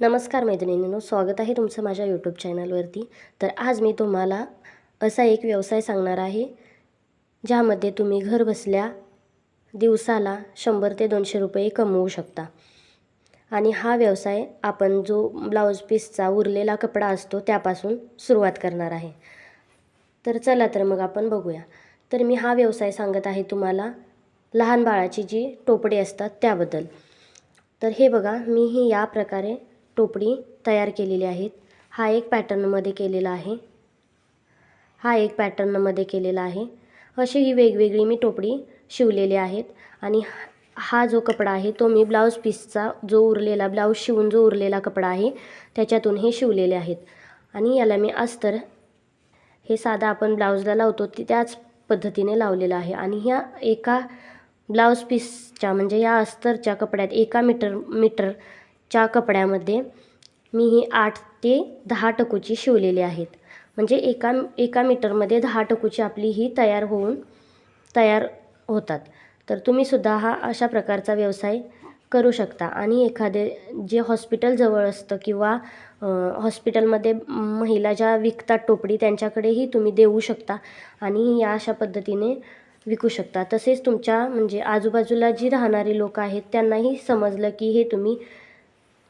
नमस्कार मैत्रिणींनो स्वागत आहे तुमचं माझ्या यूट्यूब चॅनलवरती तर आज मी तुम्हाला असा एक व्यवसाय सांगणार आहे ज्यामध्ये तुम्ही घर बसल्या दिवसाला शंभर ते दोनशे रुपये कमवू शकता. आणि हा व्यवसाय आपण जो ब्लाऊज पीसचा उरलेला कपडा असतो त्यापासून सुरुवात करणार आहे. तर चला तर मग आपण बघूया. तर मी हा व्यवसाय सांगत आहे तुम्हाला लहान बाळाची जी टोपडी असतात त्याबद्दल. तर हे बघा मी ही या प्रकारे टोपडी तयार केलेली आहेत. हा एक पॅटर्नमध्ये केलेला आहे. हा एक पॅटर्नमध्ये केलेला आहे. अशी ही वेगवेगळी मी टोपडी शिवलेली आहेत आणि हा जो कपडा आहे तो मी ब्लाऊज पीसचा जो उरलेला ब्लाऊज शिवून जो उरलेला कपडा आहे त्याच्यातून हे शिवलेले आहेत. आणि याला मी अस्तर हे साधा आपण ब्लाऊजला लावतो ते त्याच पद्धतीने लावलेलं आहे. आणि ह्या एका ब्लाऊज पीसच्या म्हणजे या अस्तरच्या कपड्यात एका मीटर मीटर च्या कपड्यामध्ये मी ही आठ ते दहा टकूची शिवलेली आहेत. म्हणजे एका एका मीटरमध्ये दहा टकूची आपली ही तयार होऊन तयार होतात. तर तुम्हीसुद्धा हा अशा प्रकारचा व्यवसाय करू शकता. आणि एखादे जे हॉस्पिटल जवळ असतं किंवा हॉस्पिटलमध्ये महिला ज्या विकतात टोपडी त्यांच्याकडेही तुम्ही देऊ शकता आणि या अशा पद्धतीने विकू शकता. तसेच तुमच्या म्हणजे आजूबाजूला जी राहणारी लोक आहेत त्यांनाही समजलं की हे तुम्ही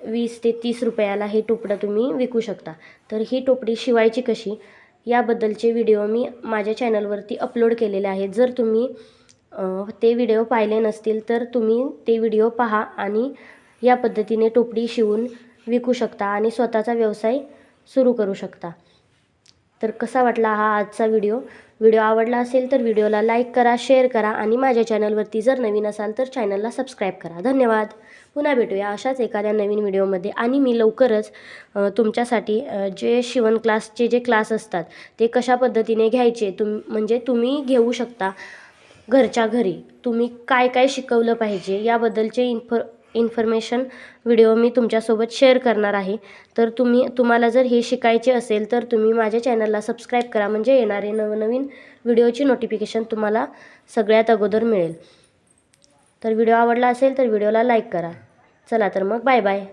वीस ते तीस रुपयाला हे टोपडं तुम्ही विकू शकता. तर ही टोपडी शिवायची कशी? याबद्दलचे व्हिडिओ मी माझ्या चॅनलवरती अपलोड केलेले आहेत. जर तुम्ही ते व्हिडिओ पाहिले नसतील तर तुम्ही ते व्हिडिओ पहा आणि या पद्धतीने टोपडी शिवून विकू शकता आणि स्वतःचा व्यवसाय सुरू करू शकता. तर कसा वाटला हा आजचा व्हिडिओ? व्हिडिओ आवडला असेल तर व्हिडिओला लाईक करा शेअर करा आणि माझ्या चॅनलवरती जर नवीन असाल तर चॅनलला सबस्क्राईब करा. धन्यवाद. पुन्हा भेटूया अशाच एखाद्या नवीन व्हिडिओमध्ये आणि मी लवकरच तुमच्यासाठी जे शिवण क्लासचे जे क्लास असतात ते कशा पद्धतीने घ्यायचे? तुम म्हणजे तुम्ही घेऊ शकता घरच्या घरी. तुम्ही काय काय शिकवलं पाहिजे? याबद्दलचे इन्फॉ इन्फॉर्मेशन व्हिडिओ मी तुमच्यासोबत शेअर करणार आहे. तर तुम्ही तुम्हाला जर हे शिकायचे असेल तर तुम्ही माझ्या चॅनलला सबस्क्राईब करा. म्हणजे येणारे नवनवीन व्हिडिओची नोटिफिकेशन तुम्हाला सगळ्यात अगोदर मिळेल. तर व्हिडिओ आवडला असेल तर व्हिडिओला लाईक करा. चला तर मग बाय बाय